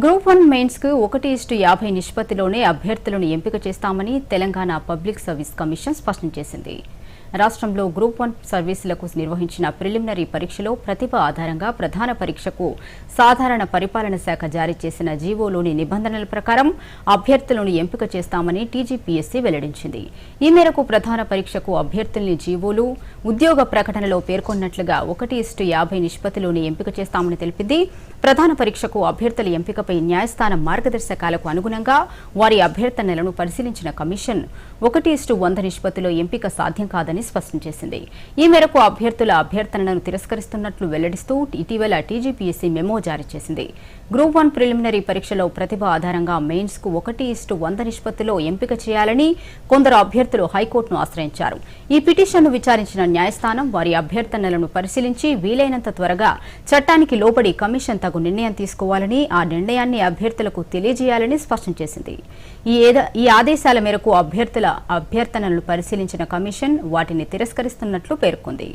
Group one మెయిన్స్కు ఒకటి is to యాభై నిష్పత్తిలోనే అభ్యర్థులను ఎంపిక చేస్తామని తెలంగాణ పబ్లిక్ సర్వీస్ కమిషన్ స్పష్టం చేసింది. రాష్ట్రంలో గ్రూప్ వన్ సర్వీసులకు నిర్వహించిన ప్రిలిమినరీ పరీక్షలో ప్రతిభ ఆధారంగా ప్రధాన పరీక్షకు సాధారణ పరిపాలన శాఖ జారీ చేసిన జీవోలోని నిబంధనల ప్రకారం అభ్యర్థులను ఎంపిక చేస్తామని టీజీపీఎస్సీ వెల్లడించింది. ఈ మేరకు ప్రధాన పరీక్షకు అభ్యర్థుల్ని జీవోలు ఉద్యోగ ప్రకటనలో పేర్కొన్నట్లుగా ఒకటి ఇస్టు యాభై నిష్పత్తిలోని ఎంపిక చేస్తామని తెలిపింది. ప్రధాన పరీక్షకు అభ్యర్థుల ఎంపికపై న్యాయస్థానం మార్గదర్శకాలకు అనుగుణంగా వారి అభ్యర్థనలను పరిశీలించిన కమిషన్ ఒకటి ఇస్టు వంద నిష్పత్తిలో ఎంపిక సాధ్యం కాదని స్పష్టం చేసింది. ఈ మేరకు అభ్యర్థుల అభ్యర్థనలను తిరస్కరిస్తున్నట్లు వెల్లడిస్తూ ఇటీవల టీజీపీఎస్సీ మెమో జారీ చేసింది. గ్రూప్ వన్ ప్రిలిమినరీ పరీక్షలో ప్రతిభ ఆధారంగా మెయిన్స్కు ఒకటి ఇస్టు వంద నిష్పత్తిలో ఎంపిక చేయాలని కొందరు అభ్యర్థులు హైకోర్టును ఆశ్రయించారు. ఈ పిటిషన్ను విచారించిన న్యాయస్థానం వారి అభ్యర్థనలను పరిశీలించి వీలైనంత త్వరగా చట్టానికి లోబడి కమిషన్ తగు నిర్ణయం తీసుకోవాలని ఆ నిర్ణయాన్ని అభ్యర్థులకు తెలియజేయాలని స్పష్టం చేసింది. ఈ ఈ ఆదేశాల మేరకు అభ్యర్థుల అభ్యర్థనలను పరిశీలించిన కమిషన్ వాటిని తిరస్కరిస్తున్నట్లు పేర్కొంది.